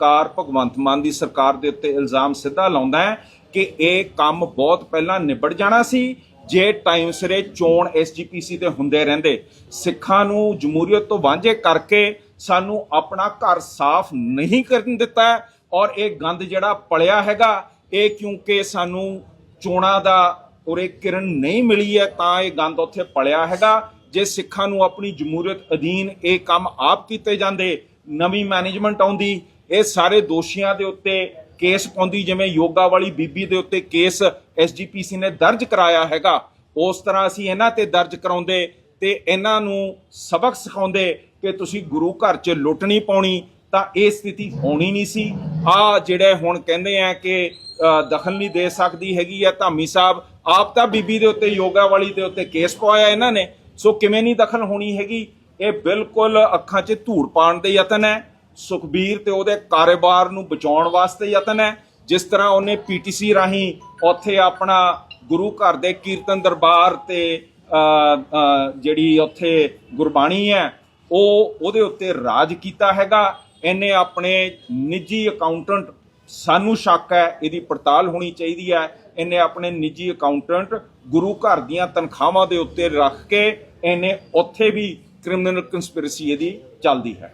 ਸਰਕਾਰ ਭਗਵੰਤ ਮਾਨ ਦੀ ਸਰਕਾਰ ਦੇ ਉੱਤੇ ਇਲਜ਼ਾਮ ਸਿੱਧਾ ਲਾਉਂਦਾ ਹੈ ਕਿ ਇਹ ਕੰਮ ਬਹੁਤ ਪਹਿਲਾਂ ਨਿਬੜ ਜਾਣਾ ਸੀ, ਜੇ ਟਾਈਮ ਸਿਰੇ ਚੋਣ ਐਸਜੀਪੀਸੀ ਤੇ ਹੁੰਦੇ ਰਹਿੰਦੇ। ਸਿੱਖਾਂ ਨੂੰ ਜਮਹੂਰੀਅਤ ਤੋਂ ਵਾਂਝੇ ਕਰਕੇ ਸਾਨੂੰ ਆਪਣਾ ਘਰ ਸਾਫ਼ ਨਹੀਂ ਕਰਨ ਦਿੱਤਾ ਔਰ ਇਹ ਗੰਦ ਜਿਹੜਾ ਪਲਿਆ ਹੈਗਾ, ਇਹ ਕਿਉਂਕਿ ਸਾਨੂੰ ਚੋਣਾਂ ਦਾ ਉਰੇ ਕਿਰਨ ਨਹੀਂ ਮਿਲੀ ਹੈ, ਤਾਂ ਇਹ ਗੰਦ ਉੱਥੇ ਪਲਿਆ ਹੈਗਾ। ਜੇ ਸਿੱਖਾਂ ਨੂੰ ਆਪਣੀ ਜਮਹੂਰੀਅਤ ਅਧੀਨ ਇਹ ਕੰਮ ਆਪ ਕੀਤੇ ਜਾਂਦੇ, ਨਵੀਂ ਮੈਨੇਜਮੈਂਟ ਆਉਂਦੀ ਇਹ ਸਾਰੇ ਦੋਸ਼ੀਆਂ ਦੇ ਉੱਤੇ ਕੇਸ ਪਾਉਂਦੀ, ਜਿਵੇਂ ਯੋਗਾ ਵਾਲੀ ਬੀਬੀ ਦੇ ਉੱਤੇ ਕੇਸ ਐਸਜੀਪੀਸੀ ਨੇ ਦਰਜ ਕਰਾਇਆ ਹੈਗਾ। ਉਸ ਤਰ੍ਹਾਂ ਅਸੀਂ ਇਹਨਾਂ ਤੇ ਦਰਜ ਕਰਾਉਂਦੇ ਤੇ ਇਹਨਾਂ ਨੂੰ ਸਬਕ ਸਿਖਾਉਂਦੇ ਕਿ ਤੁਸੀਂ ਗੁਰੂ ਘਰ 'ਚ ਲੁੱਟ ਨਹੀਂ ਪਾਉਣੀ, ਤਾਂ ਇਹ ਸਥਿਤੀ ਹੋਣੀ ਨਹੀਂ ਸੀ। ਆ ਜਿਹੜੇ ਹੁਣ ਕਹਿੰਦੇ ਆ ਕਿ ਦਖਲ ਨਹੀਂ ਦੇ ਸਕਦੀ ਹੈਗੀ ਆ ਧਾਮੀ ਸਾਹਿਬ, ਆਪ ਤਾਂ ਬੀਬੀ ਦੇ ਉੱਤੇ, ਯੋਗਾ ਵਾਲੀ ਦੇ ਉੱਤੇ ਕੇਸ ਪਵਾਇਆ ਇਹਨਾਂ ਨੇ। ਸੋ ਕਿਵੇਂ ਨਹੀਂ ਦਖਲ ਹੋਣੀ ਹੈਗੀ? ਇਹ ਬਿਲਕੁਲ ਅੱਖਾਂ 'ਚ ਧੂੜ ਪਾਉਣ ਦੇ ਯਤਨ ਹੈ। ਸੁਖਬੀਰ ਤੇ ਉਹਦੇ ਕਾਰੋਬਾਰ ਨੂੰ ਬਚਾਉਣ ਵਾਸਤੇ ਯਤਨ ਹੈ। ਜਿਸ ਤਰ੍ਹਾਂ ਉਹਨੇ ਪੀਟੀਸੀ ਰਾਹੀਂ ਉੱਥੇ ਆਪਣਾ ਗੁਰੂ ਘਰ ਦੇ ਕੀਰਤਨ ਦਰਬਾਰ ਤੇ ਜਿਹੜੀ ਉੱਥੇ ਗੁਰਬਾਣੀ ਹੈ, ਉਹ ਉਹਦੇ ਉੱਤੇ ਰਾਜ ਕੀਤਾ ਹੈਗਾ। ਇਹਨੇ ਆਪਣੇ ਨਿੱਜੀ ਅਕਾਊਂਟੈਂਟ ਸਾਨੂੰ ਸ਼ੱਕ ਹੈ, ਇਹਦੀ ਪੜਤਾਲ ਹੋਣੀ ਚਾਹੀਦੀ ਹੈ। ਇਹਨੇ ਆਪਣੇ ਨਿੱਜੀ ਅਕਾਊਂਟੈਂਟ ਗੁਰੂ ਘਰ ਦੀਆਂ ਤਨਖਾਹਾਂ ਦੇ ਉੱਤੇ ਰੱਖ ਕੇ ਇਹਨੇ ਉੱਥੇ ਵੀ ਕ੍ਰਿਮੀਨਲ ਕੰਸਪੀਰੇਸੀ ਇਹਦੀ ਚੱਲਦੀ ਹੈ।